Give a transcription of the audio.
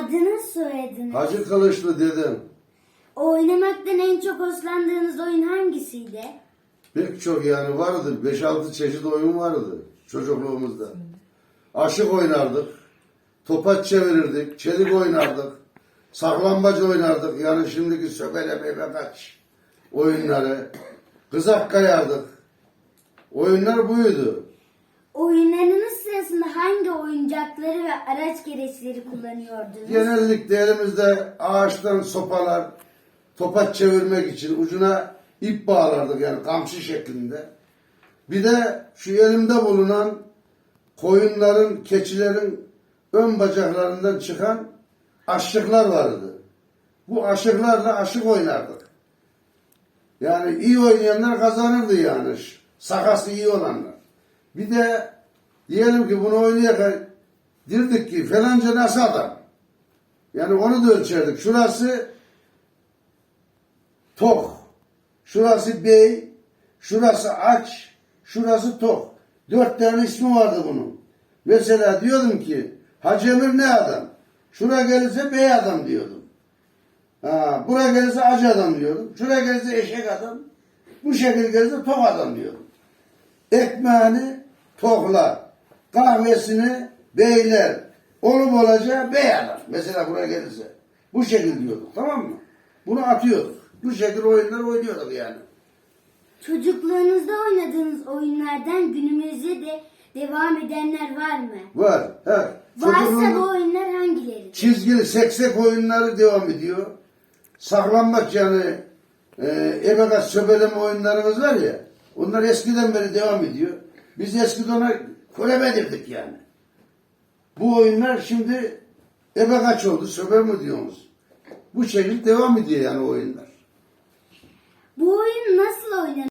Adınız soyadınız. Hacı Kılıçlı dedem. Oynamaktan en çok hoşlandığınız oyun hangisiydi? Pek çok yani vardı. 5-6 çeşit oyun vardı çocukluğumuzda. Aşık oynardık. Topaç çevirirdik. Çelik oynardık. Saklambaç oynardık. Yani şimdiki söbele bebe kaç oyunları. Kızak kayardık. Oyunlar buydu. Oyunlarınız oyuncakları ve araç gereçleri kullanıyordunuz? Genellikle elimizde ağaçtan sopalar, topaç çevirmek için ucuna ip bağlardık yani kamçı şeklinde. Bir de şu elimde bulunan koyunların, keçilerin ön bacaklarından çıkan aşıklar vardı. Bu aşıklarla aşık oynardık. Yani iyi oynayanlar kazanırdı yani. Sakası iyi olanlar. Bir de diyelim ki bunu oynayarken dirdik ki falanca nasıl adam? Yani onu da ölçerdik. Şurası tok. Şurası bey. Şurası aç. Şurası tok. Dört tane ismi vardı bunun. Mesela diyordum ki Hacı Emir ne adam? Şura gelirse bey adam diyordum. Ha, buraya gelirse acı adam diyordum. Şuraya gelirse eşek adam. Bu şekilde gelirse tok adam diyordum. Ekmeğini toklar. Kahvesini beyler. Olup olacağı bey adam. Mesela buraya gelirse. Bu şekilde diyorduk tamam mı? Bunu atıyorduk. Bu şekilde oyunlar oynuyorduk yani. Çocukluğunuzda oynadığınız oyunlardan günümüzde de devam edenler var mı? Var. Evet. Varsa bu oyunlar hangileri? çizgili seksek oyunları devam ediyor. Saklanmaç yani e, ebekat söbeleme oyunlarımız var ya. Onlar eskiden beri devam ediyor. Biz eskiden ona kolebe yani. Bu oyunlar şimdi ebe kaç oldu, söbe mi diyorsunuz? Bu şekilde devam ediyor yani oyunlar. Bu oyun nasıl oynanır?